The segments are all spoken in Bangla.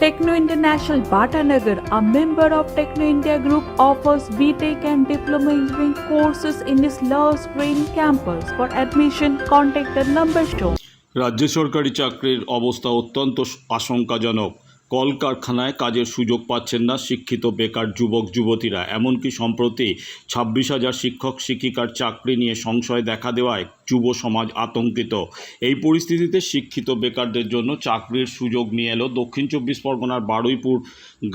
Techno International Bhatanagar, a member of Techno India Group, offers BTEC and Diploma Engineering courses in its Love Spring campus. For admission, contact the number shown. রাজ্য সরকারি চাকরির অবস্থা অত্যন্ত আশঙ্কাজনক কলকারখানায় কাজের সুযোগ পাচ্ছেন না শিক্ষিত বেকার যুবক, যুবতীরা। এমনকি সম্প্রতি ছাব্বিশ হাজার শিক্ষক, শিক্ষিকার চাকরি নিয়ে সংশয় দেখা দেওয়ায় যুব সমাজ আতঙ্কিত। এই পরিস্থিতিতে শিক্ষিত বেকারদের জন্য চাকরির সুযোগ নিয়ে এলো দক্ষিণ চব্বিশ পরগনার Baruipur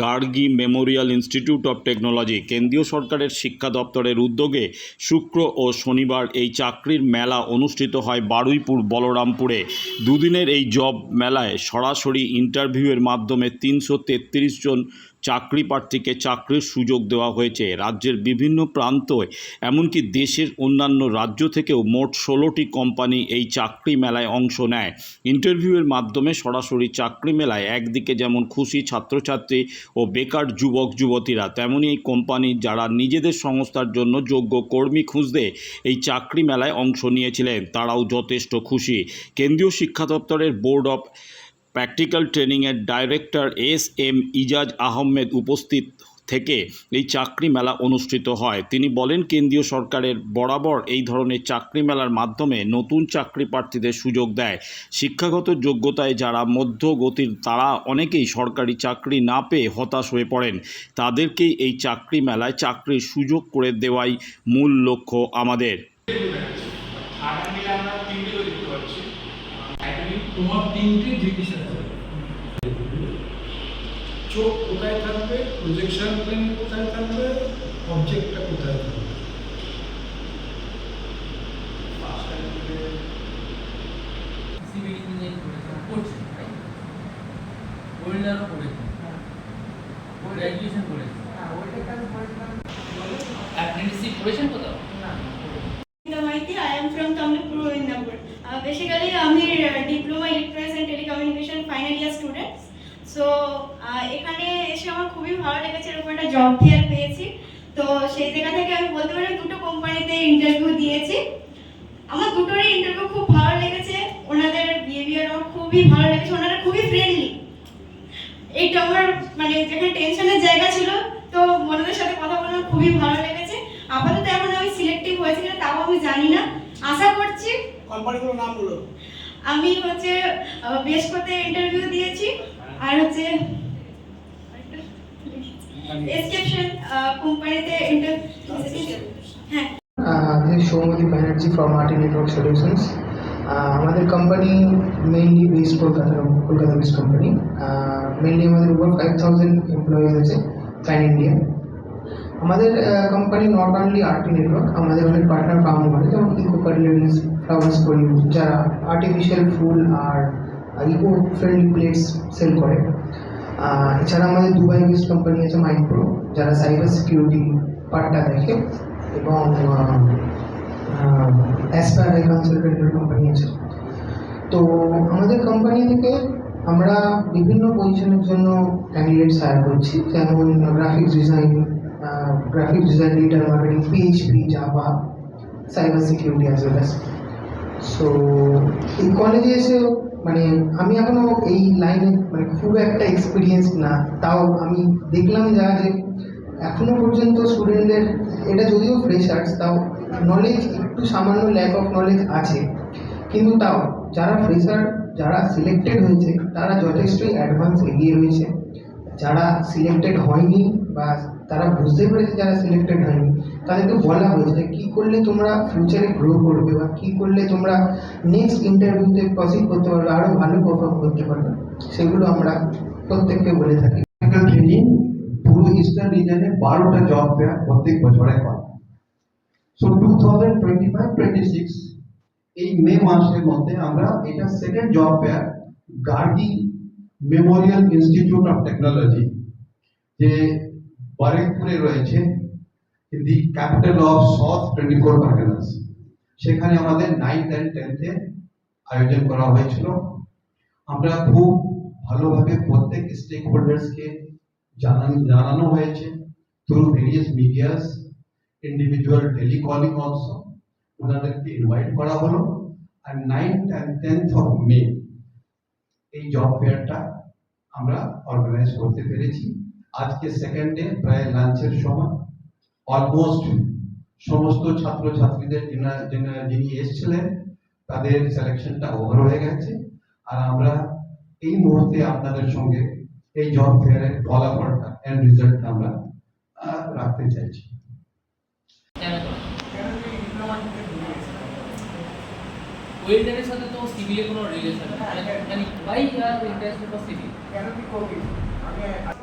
Gargi memorial institute of technology. কেন্দ্রীয় সরকারের শিক্ষা দপ্তরের উদ্যোগে শুক্র ও শনিবার এই চাকরির মেলা অনুষ্ঠিত হয় বারুইপুর বলরামপুরে। দুদিনের এই জব মেলায় সরাসরি ইন্টারভিউয়ের মাধ্যমে তিনশো তেত্রিশ জন চাকরি প্রার্থীকে চাকরির সুযোগ দেওয়া হয়েছে। রাজ্যের বিভিন্ন প্রান্তয়, এমনকি দেশের অন্যান্য রাজ্য থেকেও মোট ষোলোটি কোম্পানি এই চাকরি মেলায় অংশ নেয়। ইন্টারভিউয়ের মাধ্যমে সরাসরি চাকরি মেলায় একদিকে যেমন খুশি ছাত্রছাত্রী ও বেকার যুবক যুবতীরা, তেমনি এই কোম্পানি যারা নিজেদের সংস্থার জন্য যোগ্য কর্মী খুঁজতে এই চাকরি মেলায় অংশ নিয়েছিলেন, তারাও যথেষ্ট খুশি। কেন্দ্রীয় শিক্ষা দপ্তরের বোর্ড অফ প্র্যাকটিক্যাল ট্রেনিংয়ের director S M Ijaz Ahmed উপস্থিত থেকে এই চাকরি মেলা অনুষ্ঠিত হয়। তিনি বলেন, কেন্দ্রীয় সরকারের বরাবর এই ধরনের চাকরি মেলার মাধ্যমে নতুন চাকরি প্রার্থীদের সুযোগ দেয়। শিক্ষাগত যোগ্যতায় যারা মধ্যগতির, তারা অনেকেই সরকারি চাকরি না পেয়ে হতাশ হয়ে পড়েন। তাদেরকেই এই চাকরি মেলায় চাকরির সুযোগ করে দেওয়াই মূল লক্ষ্য আমাদের আগামী মিলে আমরা তিনটে দেখতে পাচ্ছি একদমই তোমার তিনটে জিনিস আছে। চোখ কোথায় থাকবে প্রজেকশন প্লেন কোথায় থাকবে অবজেক্টটা কোথায় থাকবে? অ্যাপ্রেন্টিসশিপ করেছেন কোথাও? Telecommunication final year student so এখানে এসে আমার খুবই ভালো লেগেছে এরকম একটা জব ফেয়ার পেয়েছি। তো সেই জায়গা থেকে আমি বলতে পারি দুটো কোম্পানিতে ইন্টারভিউ দিয়েছি। আমার দুটোরই ইন্টারভিউ খুব ভালো লেগেছে। ওনাদের বিহেভিয়ার আমার খুবই ভালো লেগেছে। ওনারা খুবই ফ্রেন্ডলি এইটা আমার মানে যেখানে টেনশনের জায়গা ছিল, তো ওনাদের সাথে কথা বলে খুবই ভালো লেগেছে। আপাতত এখন আমি সিলেক্টিভ হয়েছি কিনা তাও আমি জানি না। আশা করছি কোম্পানিগুলোর নামগুলো। আমি হচ্ছে আহ, বেশ কতে ইন্টারভিউ দিয়েছি আর হচ্ছে এসকেপশন কোম্পানিতে ইন্টারভিউ হ্যাঁ Uh, this is Shomati Banerjee from RT Network Solutions. Uh, আমাদের company mainly based Kolkata Kolkata based company mainly আমাদের উপর ফাইভ থাউজেন্ড এমপ্লয়িজ আছে প্যান ইন্ডিয়া আমাদের company not only RT network আমাদের অনেক পার্টনার ফার্মও আছে যেমন ইকো কাটলারিজ ফ্লাওয়ার্স করি যারা আর্টিফিশিয়াল ফুল আর ইকো ফ্রেন্ডলি প্লেটস সেল করে এছাড়া আমাদের দুবাই বেসড কোম্পানি আছে মাইক্রো যারা সাইবার সিকিউরিটি পার্টটা দেখে এবং অ্যাসপায়ার কনসালটেন্টের কোম্পানি আছে। তো আমাদের কোম্পানি থেকে আমরা বিভিন্ন পজিশনের জন্য ক্যান্ডিডেটস হায়ার করছি, যেমন graphics design graphics design digital marketing PHP Java cyber security as well as so এই কলেজে এসে মানে আমি এখনও এই লাইনে মানে খুব একটা এক্সপিরিয়েন্স না। তাও আমি দেখলাম যা যে, এখনও পর্যন্ত স্টুডেন্টদের এটা যদিও ফ্রেশার্স তাও নলেজ একটু সামান্য ল্যাক অফ নলেজ আছে। কিন্তু তাও, যারা ফ্রেশার যারা সিলেক্টেড হয়েছে, তারা যথেষ্টই অ্যাডভান্স এগিয়ে রয়েছে। যারা সিলেক্টেড হয়নি বা তারা বুঝতে পেরেছে যারা সিলেক্টেড হয়নি, তাদেরকে বলা হয়েছে যে কী করলে তোমরা ফিউচারে গ্রো করবে বা কী করলে তোমরা নেক্সট ইন্টারভিউতে প্রসিড করতে পারবে আরও ভালো পারফর্ম করতে পারবে। সেগুলো আমরা প্রত্যেককে বলে থাকি। টেকনিক্যাল ট্রেনিং পুরো ইস্টার্ন রিজনে বারোটা জব ফেয়ার প্রত্যেক বছরে হয়। So two thousand twenty five twenty six এই মে মাসের মধ্যে আমরা এটা second job fair Gargi memorial institute of technology যে বারেকপুরে রয়েছে the capital of south twenty four Parganas সেখানে আমাদের নাইন্থ অ্যান্ড টেন্থে আয়োজন করা হয়েছিল। আমরা খুব ভালোভাবে প্রত্যেক স্টেক হোল্ডার্সকে জানানো জানানো হয়েছে through various medias individual telecalling also ওনাদেরকে ইনভাইট করা হলো। আর ninth and tenth of May এই জব ফেয়ারটা আমরা অর্গানাইজ করতে পেরেছি। আজকে সেকেন্ড ডে প্রায় লাঞ্চের সময় অলমোস্ট সমস্ত ছাত্রছাত্রীদের যিনা- এসেছিলেন তাদের সিলেকশনটা ওভার হয়ে গেছে। আর আমরা এই মুহূর্তে আপনাদের সঙ্গে এই জব ফেয়ারের ফলাফলটা এন্ড রেজাল্টটা আমরা রাখতে চাইছি। ওয়েল্ডারের সাথে তো কোনো রিলেশন নেই। মানে বাই আর ইন্টারেস্টেড ফর সিভিল কেন কি করবি আমি